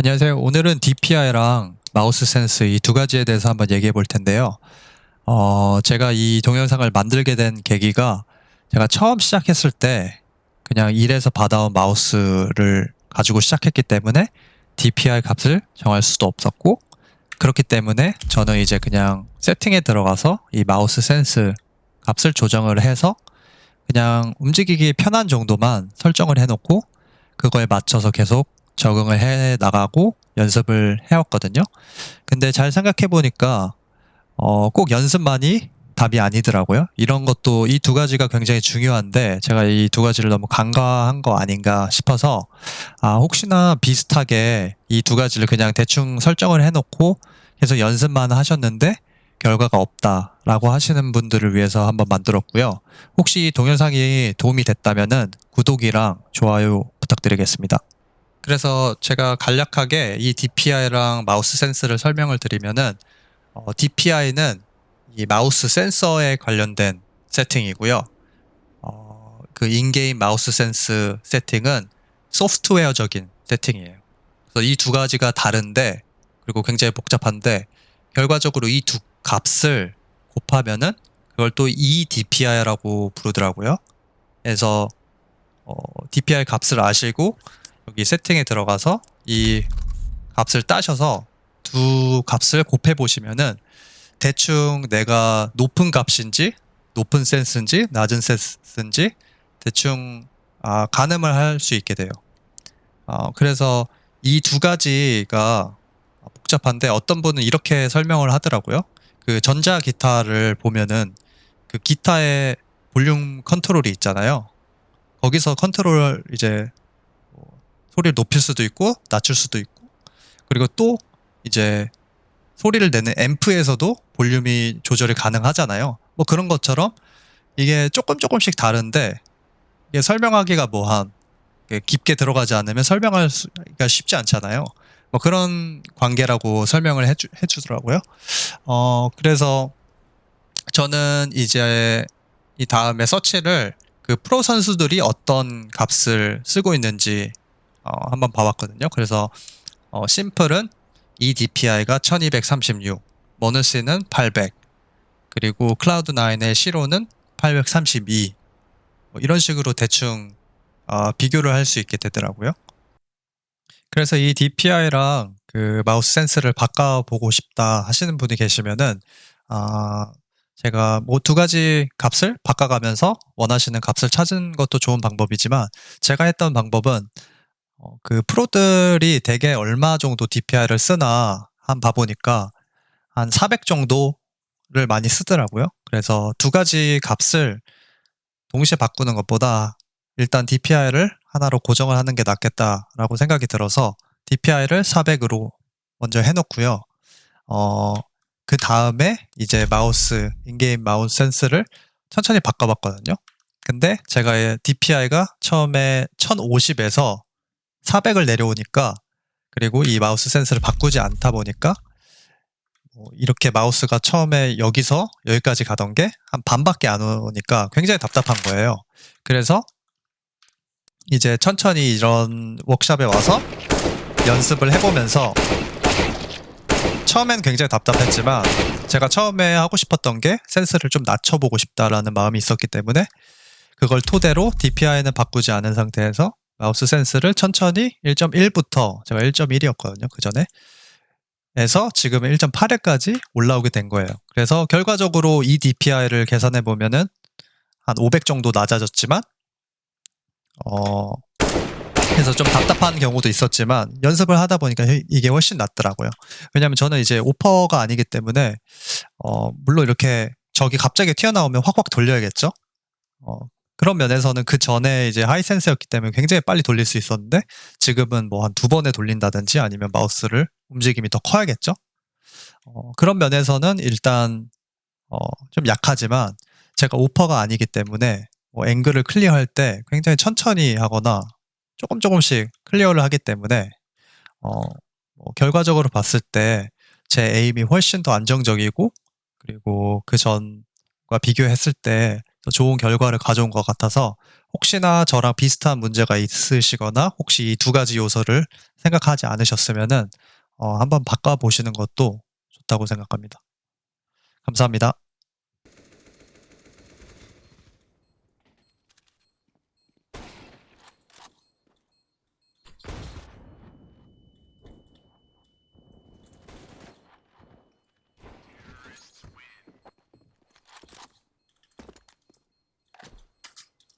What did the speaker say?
안녕하세요. 오늘은 DPI랑 마우스 센스 이 두 가지에 대해서 한번 얘기해 볼 텐데요. 어, 제가 이 동영상을 만들게 된 계기가 제가 처음 시작했을 때 그냥 일에서 받아온 마우스를 가지고 시작했기 때문에 DPI 값을 정할 수도 없었고 그렇기 때문에 저는 이제 그냥 세팅에 들어가서 이 마우스 센스 값을 조정을 해서 그냥 움직이기 편한 정도만 설정을 해놓고 그거에 맞춰서 계속 적응을 해 나가고 연습을 해왔거든요. 근데 잘 생각해 보니까 어, 꼭 연습만이 답이 아니더라고요. 이런 것도 이 두 가지가 굉장히 중요한데 제가 이 두 가지를 너무 간과한 거 아닌가 싶어서 아, 혹시나 비슷하게 이 두 가지를 그냥 대충 설정을 해놓고 계속 연습만 하셨는데 결과가 없다라고 하시는 분들을 위해서 한번 만들었고요. 혹시 이 동영상이 도움이 됐다면은 구독이랑 좋아요 부탁드리겠습니다. 그래서 제가 간략하게 이 DPI랑 마우스 센스를 설명을 드리면은 어, DPI는 이 마우스 센서에 관련된 세팅이고요. 어, 그 인게임 마우스 센스 세팅은 소프트웨어적인 세팅이에요. 그래서 이 두 가지가 다른데 그리고 굉장히 복잡한데 결과적으로 이 두 값을 곱하면은 그걸 또 eDPI라고 부르더라고요. 그래서 어, DPI 값을 아시고 여기 세팅에 들어가서 이 값을 따셔서 두 값을 곱해 보시면은 대충 내가 높은 값인지 높은 센스인지 낮은 센스인지 대충 아, 가늠을 할 수 있게 돼요. 어, 그래서 이 두 가지가 복잡한데 어떤 분은 이렇게 설명을 하더라고요. 그 전자 기타를 보면은 그 기타의 볼륨 컨트롤이 있잖아요. 거기서 컨트롤 이제 뭐 소리를 높일 수도 있고 낮출 수도 있고 그리고 또 이제 소리를 내는 앰프에서도 볼륨이 조절이 가능하잖아요. 뭐 그런 것처럼 이게 조금 조금씩 다른데 이게 설명하기가 뭐 한 깊게 들어가지 않으면 설명할 수가 쉽지 않잖아요. 뭐 그런 관계라고 설명을 해주, 해주더라고요. 어, 그래서 저는 이제 이 다음에 서치를 그 프로 선수들이 어떤 값을 쓰고 있는지 어, 한번 봐봤거든요. 그래서 어, 심플은 이 DPI가 1236, 모너스는 800, 그리고 클라우드9의 시로는 832. 뭐 이런 식으로 대충 어, 비교를 할 수 있게 되더라고요. 그래서 이 DPI랑 그 마우스 센스를 바꿔보고 싶다 하시는 분이 계시면은 아 제가 뭐 두 가지 값을 바꿔가면서 원하시는 값을 찾은 것도 좋은 방법이지만 제가 했던 방법은 어, 그 프로들이 대개 얼마 정도 DPI를 쓰나 한 봐보니까 한 400 정도를 많이 쓰더라고요. 그래서 두 가지 값을 동시에 바꾸는 것보다 일단 DPI를 하나로 고정을 하는 게 낫겠다라고 생각이 들어서 DPI를 400으로 먼저 해놓고요. 어, 그 다음에 이제 마우스, 인게임 마우스 센스를 천천히 바꿔봤거든요. 근데 제가 DPI가 처음에 1050에서 400을 내려오니까 그리고 이 마우스 센스를 바꾸지 않다 보니까 뭐 이렇게 마우스가 처음에 여기서 여기까지 가던 게 한 반밖에 안 오니까 굉장히 답답한 거예요. 그래서 이제 천천히 이런 워크샵에 와서 연습을 해보면서 처음엔 굉장히 답답했지만 제가 처음에 하고 싶었던 게 센스를 좀 낮춰보고 싶다라는 마음이 있었기 때문에 그걸 토대로 DPI는 바꾸지 않은 상태에서 마우스 센스를 천천히 1.1부터 제가 1.1이었거든요. 그 전에. 에서 지금 1.8회까지 올라오게 된 거예요. 그래서 결과적으로 이 DPI를 계산해 보면은 한 500 정도 낮아졌지만 어 그래서 좀 답답한 경우도 있었지만 연습을 하다 보니까 이게 훨씬 낫더라고요. 왜냐하면 저는 이제 오퍼가 아니기 때문에 어 물론 이렇게 적이 갑자기 튀어나오면 확확 돌려야겠죠. 어 그런 면에서는 그 전에 이제 하이센스였기 때문에 굉장히 빨리 돌릴 수 있었는데 지금은 뭐 한 두 번에 돌린다든지 아니면 마우스를 움직임이 더 커야겠죠. 어, 그런 면에서는 일단 어, 좀 약하지만 제가 오퍼가 아니기 때문에 뭐 앵글을 클리어할 때 굉장히 천천히 하거나 조금 조금씩 클리어를 하기 때문에 어, 뭐 결과적으로 봤을 때 제 에임이 훨씬 더 안정적이고 그리고 그 전과 비교했을 때더 좋은 결과를 가져온 것 같아서 혹시나 저랑 비슷한 문제가 있으시거나 혹시 이 두 가지 요소를 생각하지 않으셨으면은 어, 한번 바꿔보시는 것도 좋다고 생각합니다. 감사합니다.